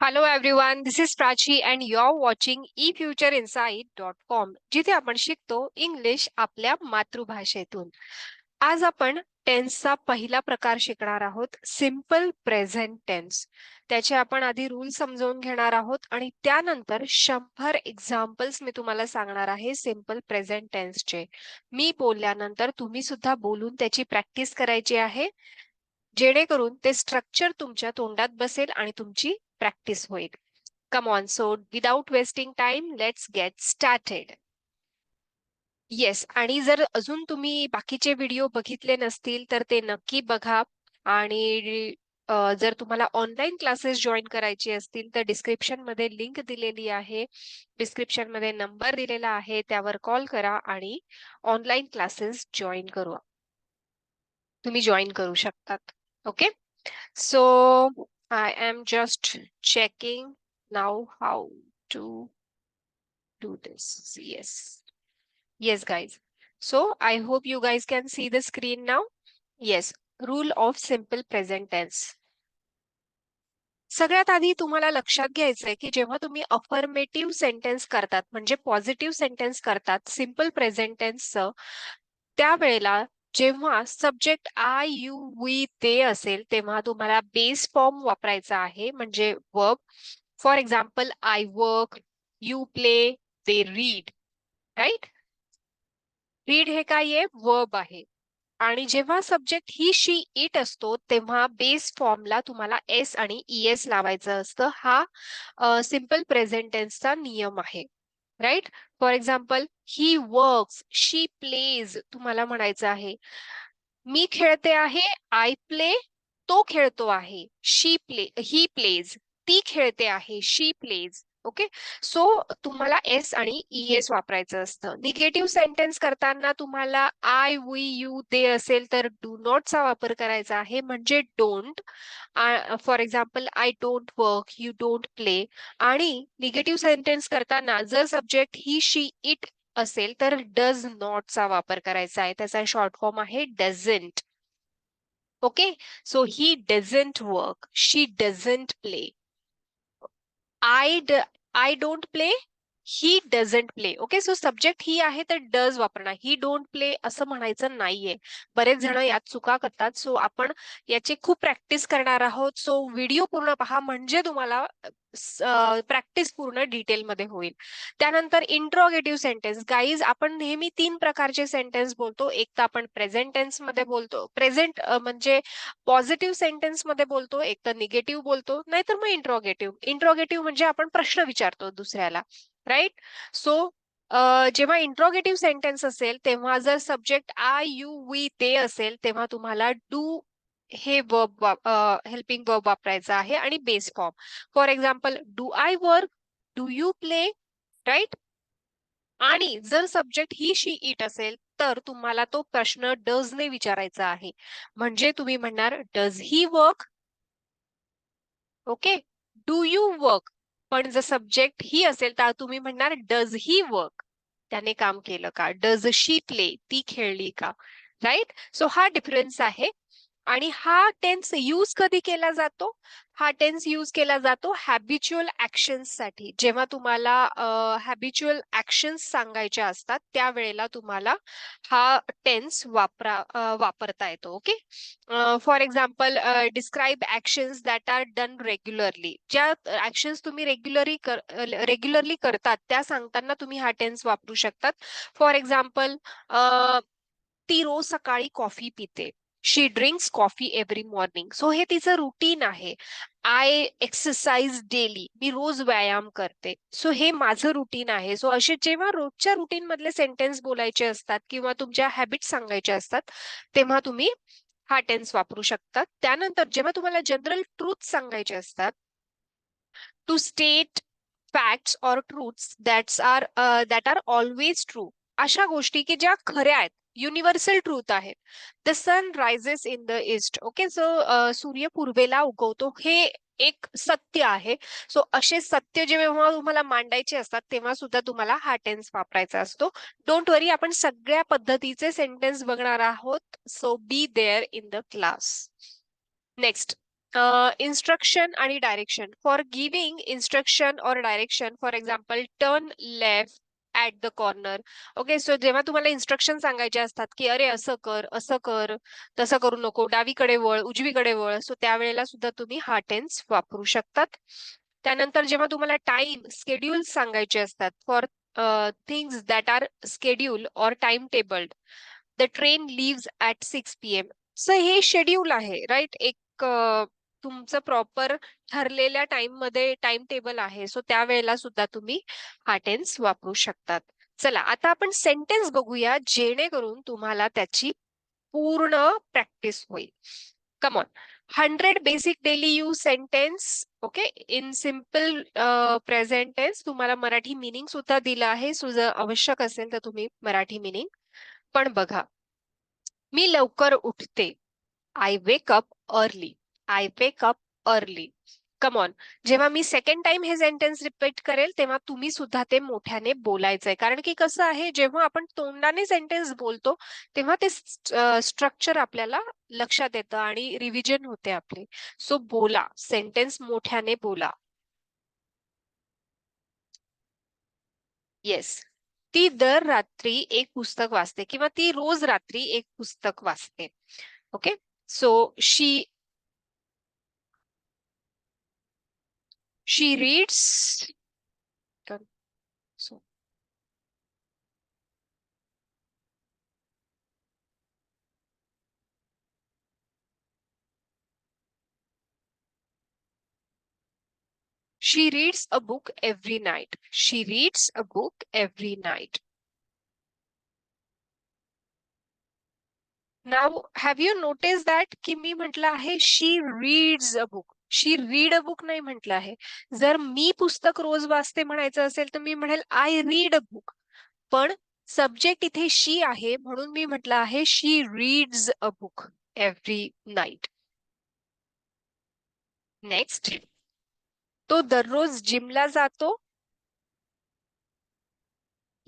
Hello everyone this is Prachi and you're watching E future insight dot com जिथे आपण शिकतो English आपल्या मातृभाषेतून. आज आपण टेन्सचा पहिला प्रकार शिकणार आहोत सिंपल प्रेझेंट टेन्स त्याचे आपण आधी रूल समजावून घेणार आहोत आणि त्यानंतर शंभर एक्झाम्पल्स मी तुम्हाला सांगणार आहे सिंपल प्रेझेंट टेन्सचे मी बोलल्यानंतर तुम्ही सुद्धा बोलून त्याची प्रॅक्टिस करायची आहे जेणेकरून ते स्ट्रक्चर तुमच्या तोंडात बसेल आणि तुमची प्रॅक्टिस होईल come on so without wasting time let's get started yes आणि जर अजून तुम्ही बाकीचे व्हिडिओ बघितले नसतील तर ते नक्की बघा. आणि जर तुम्हाला ऑनलाईन क्लासेस जॉईन करायचे असतील तर डिस्क्रिप्शनमध्ये लिंक दिलेली आहे. डिस्क्रिप्शनमध्ये नंबर दिलेला आहे त्यावर कॉल करा आणि ऑनलाईन क्लासेस जॉईन करू. तुम्ही जॉईन करू शकतात. Okay so I am just checking now how to do this. Yes. Yes, guys. So I hope you guys can see the screen now. Yes. Rule of simple present tense. सगळ्यात आधी तुम्हाला लक्षात घ्यायचंय की जेव्हा तुम्ही अफर्मेटिव्ह सेंटेन्स करतात म्हणजे पॉझिटिव्ह सेंटेन्स करतात सिम्पल प्रेझेंट टेन्सचं त्यावेळेला जेव्हा सब्जेक्ट आय यू वी ते असेल तेव्हा तुम्हाला बेस फॉर्म वापरायचा आहे म्हणजे verb for example I work you play they read right read हे काय आहे? वर्ब आहे. आणि जेव्हा सब्जेक्ट ही शी इट असतो तेव्हा बेस फॉर्मला तुम्हाला एस आणि ई एस लावायचं असतं. हा सिंपल प्रेझेंटेन्सचा नियम आहे. Right for example he works she plays तुम्हाला म्हणायचं आहे. मी खेळते आहे आय प्ले तो खेळतो आहे. शी प्ले ही प्लेज ती खेळते आहे शी प्लेज ओके? सो तुम्हाला एस आणि ई एस वापरायचं असतं. निगेटिव्ह सेंटेन्स करताना तुम्हाला आय वी यू दे असेल तर डू नॉटचा वापर करायचा आहे. म्हणजे don't for example I don't work you don't play आणि निगेटिव्ह सेंटेन्स करताना जर सब्जेक्ट ही शी इट असेल तर डज नॉटचा वापर करायचा आहे. त्याचा शॉर्ट फॉर्म आहे doesn't okay? So he doesn't work she doesn't play I I don't play, he doesn't play okay so subject he आहे तर डज वापरणार. ही डोंट प्ले असं म्हणायचं नाहीये. बरेच जण यात चुका करतात. सो आपण याची खूप प्रॅक्टिस करणार आहोत. सो व्हिडिओ पूर्ण पहा. म्हणजे तुम्हाला प्रॅक्टिस पूर्ण डिटेलमध्ये होईल. त्यानंतर इंट्रोगेटिव्ह सेंटेन्स गाईज आपण नेहमी तीन प्रकारचे सेंटेन्स बोलतो. एक तर आपण प्रेझेंट टेन्समध्ये बोलतो. प्रेझेंट म्हणजे पॉझिटिव्ह सेंटेन्समध्ये बोलतो. एक तर निगेटिव्ह बोलतो. नाहीतर मग इंट्रोगेटिव्ह इंट्रोगेटिव्ह म्हणजे आपण प्रश्न विचारतो दुसऱ्याला. राईट सो जेव्हा इंट्रोगेटिव्ह सेंटेन्स असेल तेव्हा जर सब्जेक्ट आय यू वी ते असेल तेव्हा तुम्हाला डू हे वर्ब हेल्पिंग वर्ब वापरायचं आहे आणि base form for example do I work do you play right आणि जर सब्जेक्ट ही शी इट असेल तर तुम्हाला तो प्रश्न डज ने विचारायचा आहे. म्हणजे तुम्ही म्हणणार does he work okay do you work पण जर सब्जेक्ट ही असेल तर तुम्ही म्हणणार डज ही वर्क त्याने काम केलं का? डज शी प्ले ती खेळली का? राईट सो हा डिफरन्स आहे. आणि हा टेन्स यूज कधी केला जातो? हा टेन्स यूज केला जातो हॅबिच्युअलसाठी. जेव्हा तुम्हाला हॅबिच्युअल ऍक्शन्स सांगायच्या असतात त्यावेळेला तुम्हाला हा टेन्स वापरा वापरता येतो okay for example describe actions that are done regularly ज्या ऍक्शन्स तुम्ही रेग्युलरली रेग्युलरली करतात त्या सांगताना तुम्ही हा टेन्स वापरू शकतात. फॉर एक्झाम्पल ती रोज सकाळी कॉफी पिते. She drinks coffee every morning so हे तिचं रुटीन आहे. आय एक्सरसाइज डेली मी रोज व्यायाम करते. सो हे माझं रुटीन आहे. सो असे जेव्हा रोजच्या रुटीन मधले सेंटेन्स बोलायचे असतात किंवा तुमच्या हॅबिट सांगायचे असतात तेव्हा तुम्ही हा टेन्स वापरू शकतात त्यानंतर जेव्हा तुम्हाला जनरल ट्रूथ सांगायचे असतात to state facts or truths that's are that are always true अशा गोष्टी की ज्या खऱ्या आहेत युनिव्हर्सल ट्रूथ आहे. The sun rises in the east okay so सूर्य पूर्वेला उगवतो. हे एक सत्य आहे. सो असे सत्य जेव्हा तुम्हाला मांडायचे असतात तेव्हा सुद्धा तुम्हाला हा टेन्स वापरायचा असतो. डोंट वरी आपण सगळ्या पद्धतीचे सेंटेन्स बघणार आहोत. So be there in the class next instruction आणि direction for giving instruction or direction for example turn left at the corner okay so जेव्हा तुम्हाला इन्स्ट्रक्शन सांगायचे असतात की अरे असं कर असं कर तसं करू नको डावीकडे वळ उजवीकडे वळ सो त्यावेळेला सुद्धा तुम्ही हा टेन्स वापरू शकतात. त्यानंतर जेव्हा तुम्हाला टाइम स्केड्युल सांगायचे असतात for things that are schedule or time tabled the train leave at six P M so हे शेड्यूल आहे राईट एक तुमचं प्रॉपर ठरलेल्या टाइममध्ये टाइम टेबल आहे. सो त्यावेळेला सुद्धा तुम्ही हा टेन्स वापरू शकतात. चला आता आपण सेंटेन्स बघूया जेणेकरून तुम्हाला त्याची पूर्ण प्रॅक्टिस होईल. Come on hundred basic daily use sentence okay in simple present tense तुम्हाला मराठी मिनिंग सुद्धा दिलं आहे. सो जर आवश्यक असेल तर तुम्ही मराठी मिनिंग पण बघा. मी लवकर उठते. I wake up early I wake up early come on जेव्हा मी सेकंड टाइम हे सेंटेन्स रिपीट करेल तेव्हा तुम्ही सुद्धा ते मोठ्याने बोलायचंय. कारण की कसं आहे जेव्हा आपण तोंडाने सेंटेन्स बोलतो तेव्हा ते स्ट्रक्चर आपल्याला लक्षात येतं आणि रिव्हिजन होते आपले. सो बोला. सेंटेन्स मोठ्याने बोला. येस ती दर रात्री एक पुस्तक वाचते किंवा ती रोज रात्री एक पुस्तक वाचते. Okay so she she reads so she reads a book every night she reads a book every night now have you noticed that की मी म्हटलं आहे she reads a book She read a book नाही म्हटलं आहे. जर मी पुस्तक रोज वाचते म्हणायचं असेल तर मी म्हणेल आय रीड अ बुक. पण सब्जेक्ट इथे शी आहे म्हणून मी म्हटलं आहे she reads a book every night. Next. तो दररोज जिमला जातो.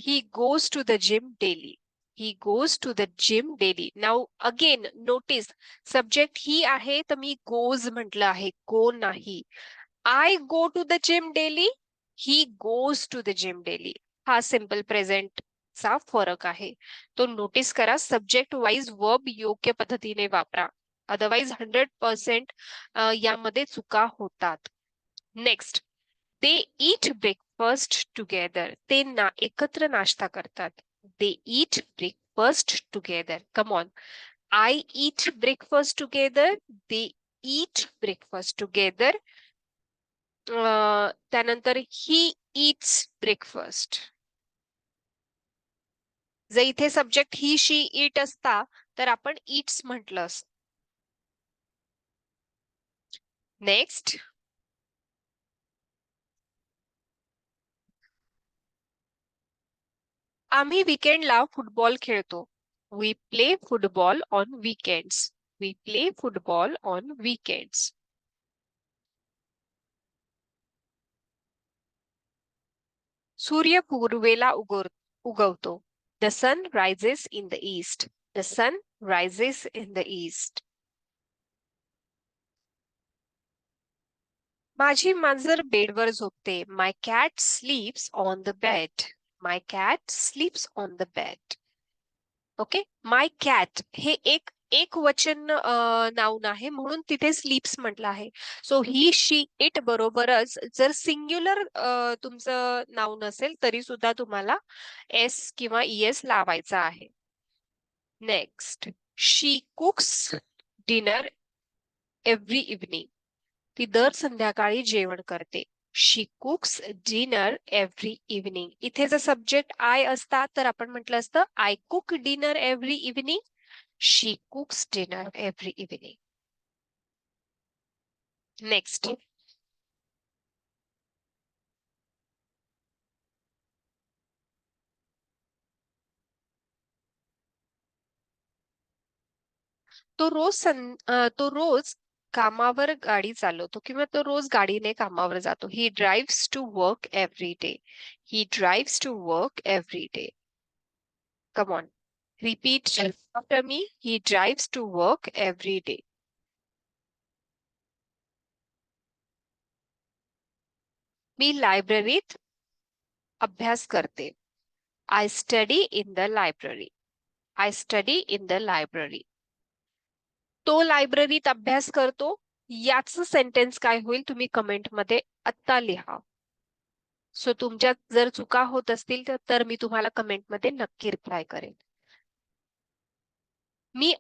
He goes to the gym daily. He goes to the gym daily now again notice subject he आहे तर मी गोज म्हटलं आहे. गो नाही. I go to the gym daily he goes to the gym daily हा simple present चा फरक आहे. तो नोटीस करा सब्जेक्ट वाईज वर्ब योग्य पद्धतीने वापरा. अदरवाईज हंड्रेड पर्सेंट यामध्ये चुका होतात. नेक्स्ट ते ईट ब्रेकफास्ट टुगेदर ते ना एकत्र नाश्ता करतात. They eat breakfast together. Come on. I eat breakfast together. They eat breakfast together. Uh, त्यानंतर ही इट्स ब्रेकफास्ट जर इथे सब्जेक्ट ही शी इट असता तर आपण इट्स म्हटलं असत नेक्स्ट आम्ही विकेंडला फुटबॉल खेळतो we play football on weekends we play football on weekends सूर्य पूर्वेला उगव उगवतो the sun rises in the east the sun rises in the east माझी मांजर बेडवर झोपते my cat sleeps on the bed My cat sleeps on the bed okay my cat हे एक एक वचन नाऊन आहे. म्हणून तिथे स्लीप्स म्हटलं आहे. सो ही शी इट बरोबरच जर सिंग्युलर तुमचं नाऊन असेल तरी सुद्धा तुम्हाला एस किंवा एस लावायचा आहे. Next she cooks dinner every evening ती दर संध्याकाळी जेवण करते. she cooks dinner every evening इथे जर सब्जेक्ट आय असता तर आपण म्हटलं असतं I cook dinner every evening she cooks dinner every evening next तो रोज तो रोज कामावर गाडी चालवतो किंवा तो रोज गाडीने कामावर जातो. He drive to work every day he drive to work every day come on repeat after me he drive to work every day मी लायब्ररीत अभ्यास करते. I study in the library I study in the library तो लायब्ररीत अभ्यास करतो. याच sentence काय होईल तुम्ही कमेंटमध्ये आत्ता लिहा. सो तुमच्यात जर चुका होत असतील तर मी तुम्हाला कमेंटमध्ये नक्की रिप्लाय करेन. मी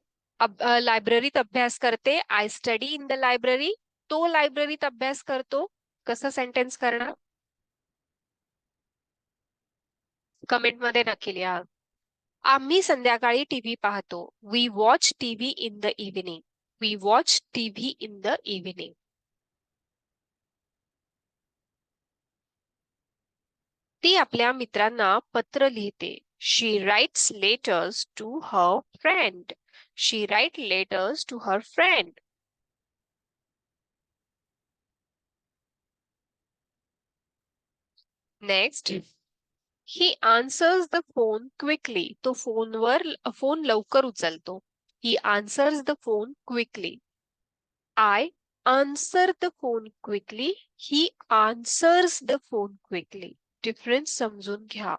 लायब्ररीत अभ्यास करते. I study in the library तो लायब्ररीत अभ्यास करतो. कसं सेंटेन्स करणार? कमेंटमध्ये नक्की लिहा. आम्ही संध्याकाळी टीव्ही पाहतो. We watch TV in the evening we watch TV in the evening ती आपल्या मित्रांना पत्र लिहिते. She writes letters to her friend she write letters to her friend next he answers the phone quickly तो फोनवर phone लवकर उचलतो he answers the phone quickly I answer the phone quickly he answers the phone quickly difference समजून घ्या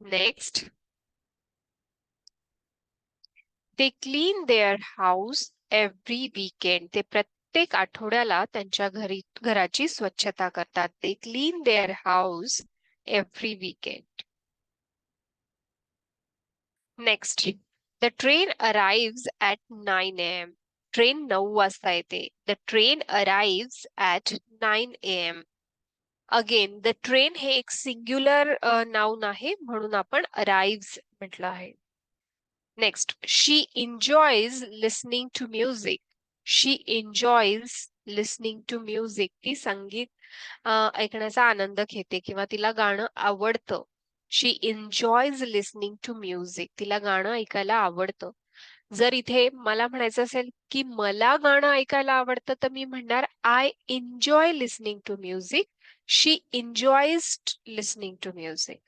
next they clean their house every weekend ते प्रत्येक प्रत्येक आठवड्याला त्यांच्या घरी घराची स्वच्छता करतात. ते clean their house every weekend next the train arrives at nine AM train नऊ वाजता येते. The train arrives at nine AM again the train हे एक सिंग्युलर नाऊन आहे. म्हणून आपण अराइव्स म्हटलं आहे. Next she enjoys listening to music she enjoys listening to music ती संगीत ऐकण्याचा आनंद घेते किंवा तिला गाणं आवडतं. She enjoys listening to music तिला गाणं ऐकायला आवडतं. जर इथे मला म्हणायचं असेल की मला गाणं ऐकायला आवडतं तर मी म्हणणार I enjoy listening to music she enjoys listening to music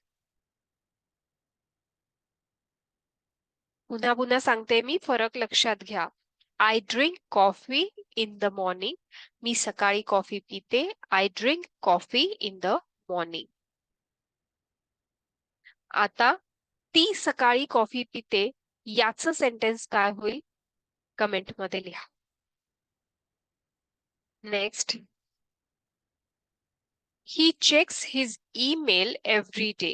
पुन्हा पुन्हा सांगते मी फरक लक्षात घ्या. I drink coffee in the morning मी सकाळी कॉफी पिते I drink coffee in the morning आता ती सकाळी कॉफी पिते याच सेंटेन्स काय होईल कमेंट मध्ये लिहा next he checks his email every day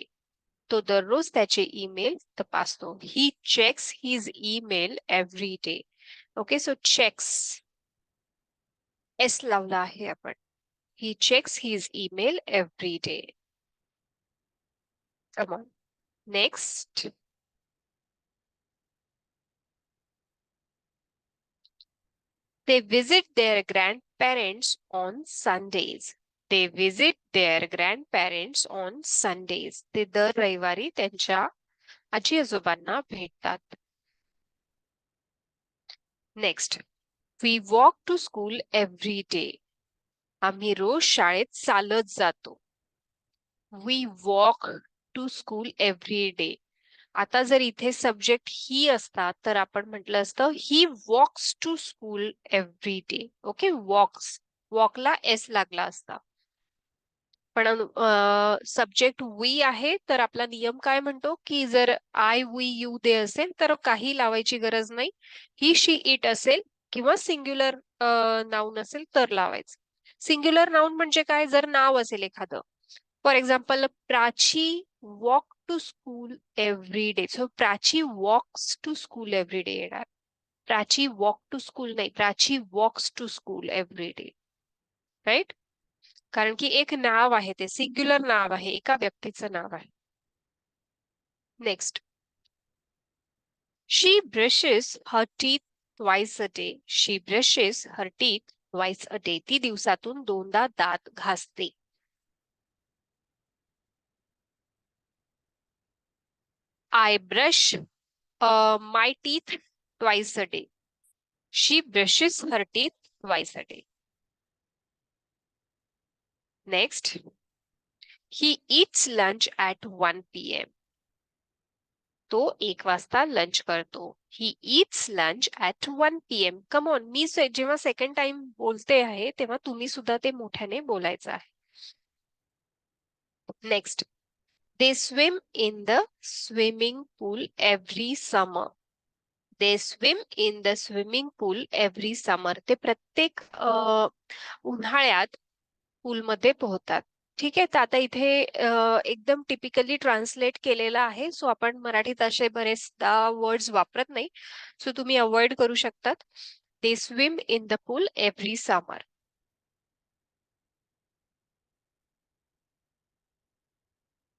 तो दररोज त्याचे ईमेल तपासतो he checks his email every day okay so checks S लावला आहे आपण he checks his email every day next They visit their grandparents on Sundays. They visit their grandparents on Sundays. ते दर रविवारी त्यांच्या आजी आजोबांना भेटतात next we walk to school every day आम्ही रोज शाळेत चालत जातो. We walk to school every day आता जर इथे सब्जेक्ट ही असतात तर आपण म्हटलं असतं he walks to school every day okay walks वॉकला एस लागला असता. पण सब्जेक्ट वी आहे तर आपला नियम काय म्हणतो की जर आय वी यू दे असेल तर काही लावायची गरज नाही. ही शी इट असेल किंवा सिंग्युलर नाऊन असेल तर लावायचं. सिंग्युलर नाऊन म्हणजे काय? जर नाव असेल एखादं. For example Prachi walk to school every day so Prachi walks to school every day येणार. प्राची वॉक टू स्कूल नाही. Prachi walks to school every day right कारण की एक नाव आहे ते सिंग्युलर नाव आहे एका व्यक्तीचं नाव आहे. Next she brushes her teeth twice a day she brushes her teeth twice a day ती दिवसातून दोनदा दात घासते. I brush my teeth teeth a day she brushes her teeth teeth a day. Next, he eats lunch at 1 p.m. तो एक वाजता lunch करतो. He eats lunch at one P M come on मी जेव्हा second time बोलते आहे तेव्हा तुम्ही सुद्धा ते मोठ्याने बोलायचं आहे. Next they swim in the swimming pool every summer they swim in the swimming pool every summer ते प्रत्येक उन्हाळ्यात पूलमध्ये पोहतात. ठीक आहे तर आता इथे एकदम टिपिकली ट्रान्सलेट केलेलं आहे. सो आपण मराठीत असे बरेचदा वर्ड्स वापरत नाही. सो तुम्ही अवॉइड करू शकतात. They swim in the pool every summer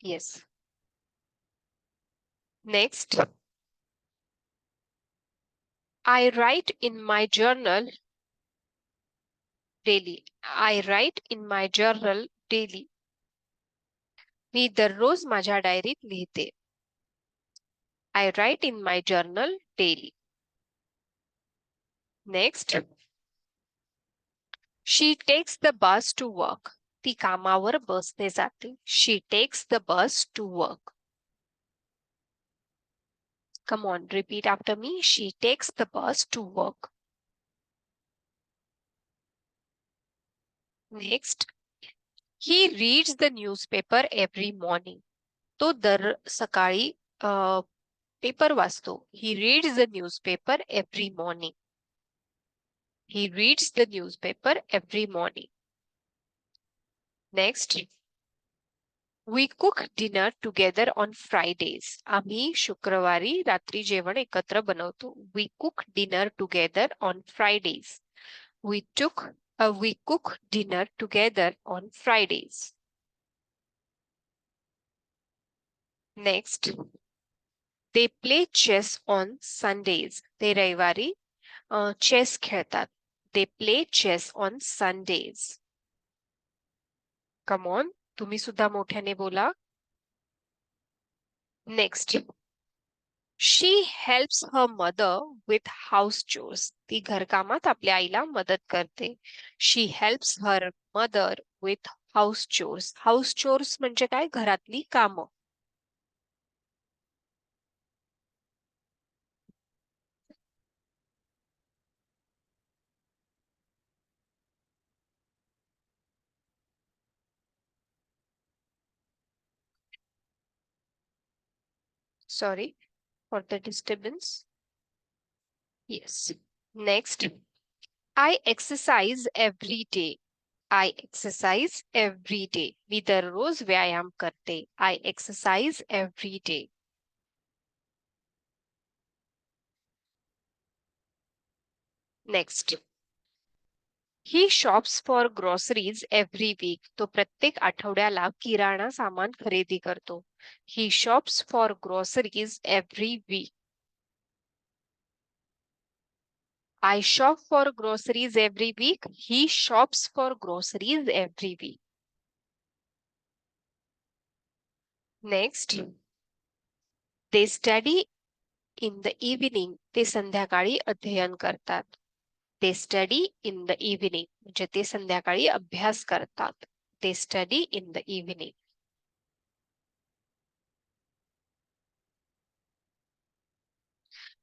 yes next I write in my journal Daily I write in my journal daily मी दररोज माझ्या डायरीत लिहिते I write in my journal daily next she takes the bus to work ती कामावर बसने जाते she takes the bus to work Come on, repeat after me. She takes the bus to work. Next, he reads the newspaper every morning. तो दर सकाळी paper वाचतो. He reads the newspaper every morning. He reads the newspaper every morning. Next, we cook dinner together on Fridays. आम्ही शुक्रवारी रात्री जेवण एकत्र बनवतो. We cook dinner together on Fridays. We took uh, we cook dinner together on Fridays. Next, they play chess on Sundays. ते रविवारी chess खेळतात. They play chess on Sundays. Come on, तुम्ही सुद्धा मोठ्याने बोला. Next, she helps her mother with house chores ती घरकामात आपल्या आईला मदत करते she helps her mother with house chores house chores म्हणजे काय घरातली कामं sorry for the disturbance. Yes. Next, I exercise every day. I exercise every day. मी दररोज व्यायाम करते. I exercise every day. Next. He shops for groceries every week. तो प्रत्येक आठवड्याला किराणा सामान खरेदी करतो. He shops for groceries every week. I shop for groceries every week. He shops for groceries every week. Next, they study in the evening. ते संध्याकाळी अध्ययन करतात. They study in the evening म्हणजे ते संध्याकाळी अभ्यास करतात. They study in the evening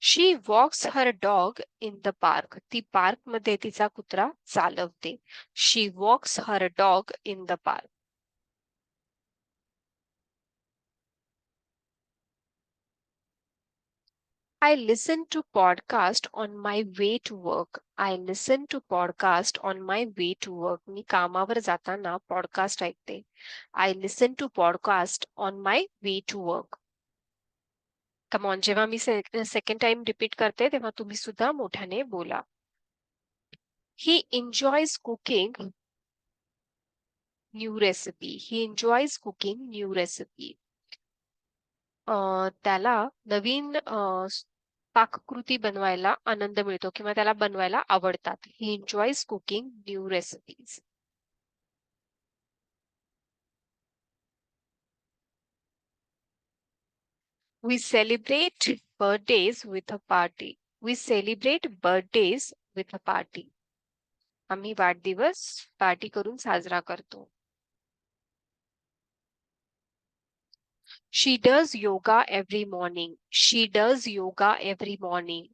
she walks her dog in the park ती पार्कमध्ये तिचा कुत्रा चालवते. She walks her dog in the park I listen to podcast on my way to work. I listen to podcast on my way to work. मी कामावर जाताना podcast ऐकते. I listen to podcast on my way to work. Come on जेव्हा मी second time repeat करते तेव्हा तुम्ही सुद्धा मोठ्याने बोला. He enjoys cooking new recipe. He enjoys cooking new recipe. त्याला नवीन पाककृती बनवायला आनंद मिळतो किंवा त्याला बनवायला आवडतात he enjoys cooking new recipes We celebrate birthdays with a party. We celebrate birthdays with a party. आम्ही वाढदिवस पार्टी करून साजरा करतो she does yoga every morning she does yoga every morning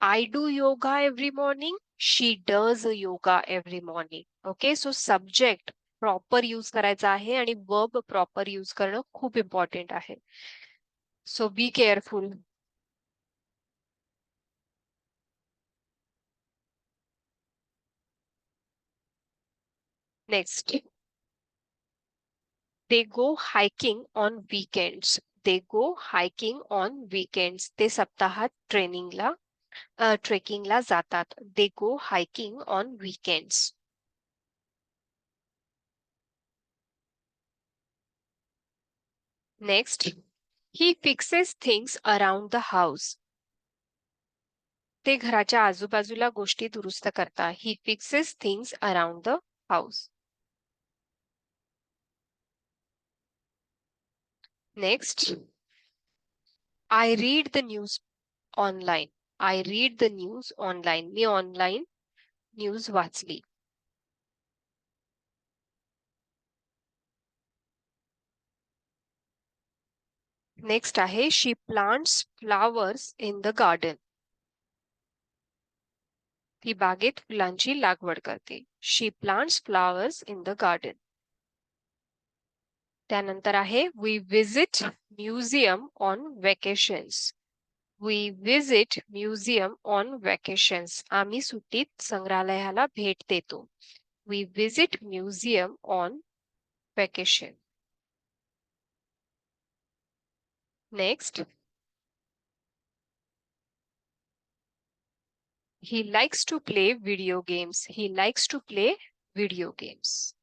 I do yoga every morning she does yoga every morning okay so subject proper use करायचा आहे आणि verb proper use करणं खूप इम्पॉर्टंट आहे so be careful next they go hiking on weekends they go hiking on weekends ते सप्ताहात ट्रेनिंगला ट्रेकिंगला जातात they go hiking on weekends next he fixes things around the house ते घराच्या आजूबाजूला गोष्टी दुरुस्त करतात he fixes things around the house next I read the news online I read the news online me online news वाचली next आहे she plants flowers in the garden ती बागेत फुलांची लागवड करते she plants flowers in the garden त्यानंतर आहे we visit museum on vacations we visit museum on vacations आम्ही सुट्टीत संग्रहालयाला भेट देतो we visit museum on vacation next he likes to play video games he likes to play video games